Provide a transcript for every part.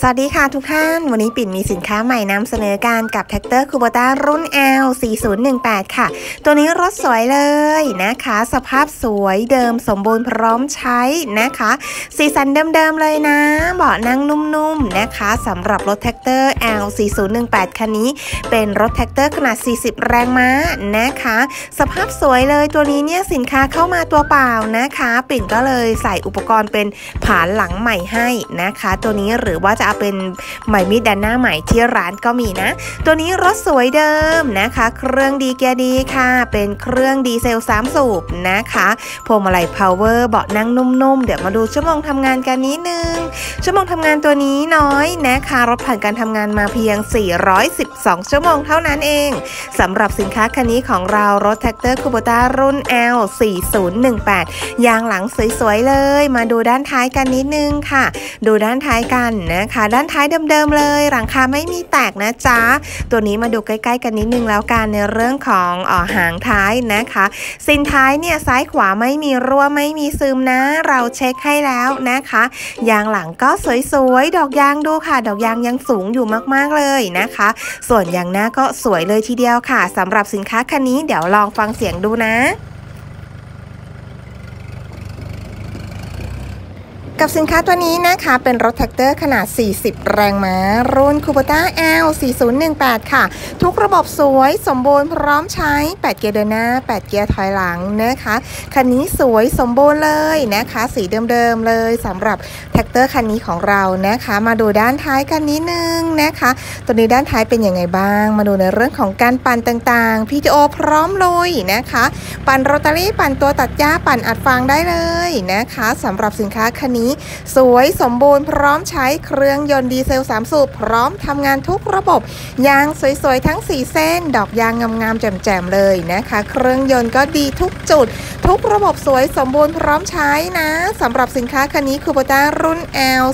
สวัสดีค่ะทุกท่าน วันนี้ปิ่นมีสินค้าใหม่นำเสนอการกับแท็กเตอร์คูโบต้ารุ่น L 4018ค่ะ ตัวนี้รถสวยเลยนะคะ สภาพสวยเดิมสมบูรณ์พร้อมใช้นะคะ สีสันเดิมๆเลยนะ เบาะนั่งนุ่มๆนะคะสำหรับรถแท็กเตอร์ L 4018คันนี้ เป็นรถแท็กเตอร์ขนาด 40 แรงม้านะคะ สภาพสวยเลยตัวนี้เนี่ยสินค้าเข้ามาตัวเปล่านะคะ ปิ่นก็เลยใส่อุปกรณ์เป็นผานหลังใหม่ให้นะคะ ตัวนี้หรือว่าจะเอาเป็นใหม่มิดด้านหน้าใหม่ที่ร้านก็มีนะ ตัวนี้รถสวยเดิมนะคะ เครื่องดีเกียร์ดีค่ะ เป็นเครื่องดีเซล3สูบนะคะพวงมาลัยพาวเวอร์เบาะนั่งนุ่มๆ เดี๋ยวมาดูชั่วโมงทำงานกันนิดนึง ชั่วโมงทำงานตัวนี้น้อยนะคะรถผ่านการทำงานมาเพียง 412 ชั่วโมงเท่านั้นเองสำหรับสินค้าคันนี้ของเรารถแท็กเตอร์คูโบต้ารุ่น L 4018ยางหลังสวยๆเลย มาดูด้านท้ายกันนิดนึงค่ะ ดูด้านท้ายกันนะคะ ด้านท้ายเดิมๆเลย หลังคาไม่มีแตกนะจ๊ะ ตัวนี้มาดูใกล้ๆกันนิดนึงแล้วกันในเรื่องของออหางท้ายนะคะ สินท้ายเนี่ยซ้ายขวาไม่มีรั่วไม่มีซึมนะ เราเช็คให้แล้วนะคะ ยางหลังก็สวยๆ ดอกยางดูค่ะ ดอกยางยังสูงอยู่มากๆเลยนะคะ ส่วนยางหน้าก็สวยเลยทีเดียวค่ะสำหรับสินค้าคันนี้เดี๋ยวลองฟังเสียงดูนะ กับสินค้าตัวนี้นะคะ เป็นรถแท็กเตอร์ขนาด 40 แรงม้า รุ่น Kubota L 4018 ค่ะ ทุกระบบสวยสมบูรณ์พร้อมใช้ 8 เกียร์เดินหน้า 8 เกียร์ถอยหลังนะคะ คันนี้สวยสมบูรณ์เลยนะคะ สีเดิมๆเลยสำหรับแท็กเตอร์คันนี้ของเรานะคะ มาดูด้านท้ายกันนิดนึงนะคะ ตัวนี้ด้านท้ายเป็นยังไงบ้าง มาดูในเรื่องของการปั่นต่างๆ PTO พร้อมลุยนะคะ ปั่นโรตารี่ปั่นตัวตัดหญ้าปั่นอัดฟางได้เลยนะคะสำหรับสินค้าคันนี้สวยสมบูรณ์พร้อมใช้เครื่องยนต์ดีเซล 3 สูบพร้อมทำงานทุกระบบ ยางสวยๆ ทั้ง 4 เส้น ดอกยางงามๆแจ่มๆเลยนะคะ เครื่องยนต์ก็ดีทุกจุด ทุกระบบสวยสมบูรณ์พร้อมใช้นะสำหรับสินค้าคันนี้คูโบต้ารุ่น L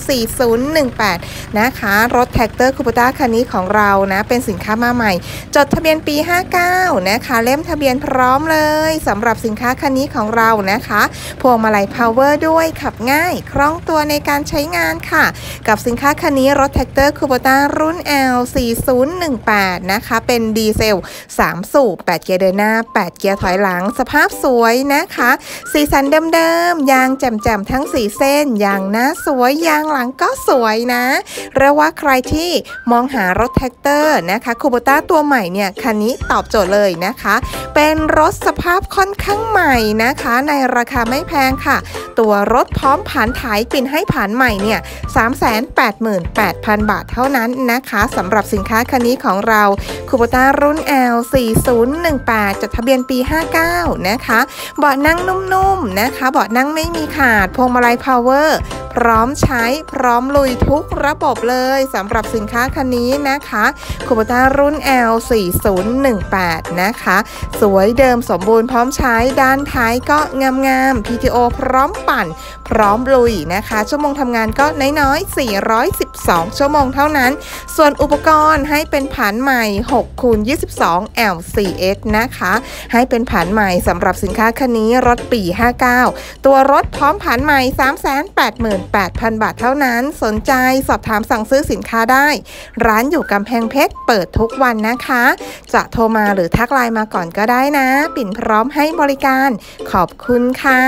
4018 นะคะ รถแท็กเตอร์คูโบต้าคันนี้ของเรานะ เป็นสินค้ามาใหม่ จดทะเบียนปี 59 นะคะ เล่มทะเบียนพร้อมเลยสำหรับสินค้าคันนี้ของเรานะคะ พวงมาลัยพาวเวอร์ด้วยขับง่ายคล่องตัวในการใช้งานค่ะ กับสินค้าคันนี้รถแท็กเตอร์คูโบต้ารุ่น L 4018 นะคะเป็นดีเซล 3 สูบ 8 เกียร์เดินหน้า 8 เกียร์ถอยหลัง สภาพสวยนะคะ สีสันเดิมๆ ยางแจ่มๆ ทั้ง 4 เส้น ยางหน้าสวย ยางหลังก็สวยนะเรียกว่าใครที่มองหารถแท็กเตอร์นะคะคูโบต้าตัวใหม่เนี่ย คันนี้ตอบโจทย์เลยนะคะ เป็นรถสภาพค่อนข้างใหม่นะคะ ในราคาไม่แพงค่ะ ตัวรถพร้อมผ่านถ่ายปิ่นให้ผ่านใหม่เนี่ย388,000 บาทเท่านั้นนะคะสำหรับสินค้าคันนี้ของเราคูโบต้ารุ่น L 4018จดทะเบียนปี 59 นะคะ เบาะนั่งนุ่มๆนะคะ เบาะนั่งไม่มีขาดพวงมาลัยพาวเวอร์พร้อมใช้พร้อมลุยทุกระบบเลยสำหรับสินค้าคันนี้นะคะคูโบต้ารุ่น L 4018 นะคะ สวยเดิมสมบูรณ์พร้อมใช้ด้านท้ายก็งามๆ PTO พร้อมปั่น พร้อมลุยนะคะ ชั่วโมงทำงานก็น้อยๆ 412 ชั่วโมงเท่านั้น ส่วนอุปกรณ์ให้เป็นผันใหม่6คูณ22 LCS นะคะ ให้เป็นผันใหม่สำหรับสินค้าคันนี้รถปี 59 ตัวรถพร้อมผันใหม่388,000 บาทเท่านั้น สนใจสอบถามสั่งซื้อสินค้าได้ ร้านอยู่กำแพงเพชรเปิดทุกวันนะคะ จะโทรมาหรือทักไลน์มาก่อนก็ได้นะ ปิ่นพร้อมให้บริการ ขอบคุณค่ะ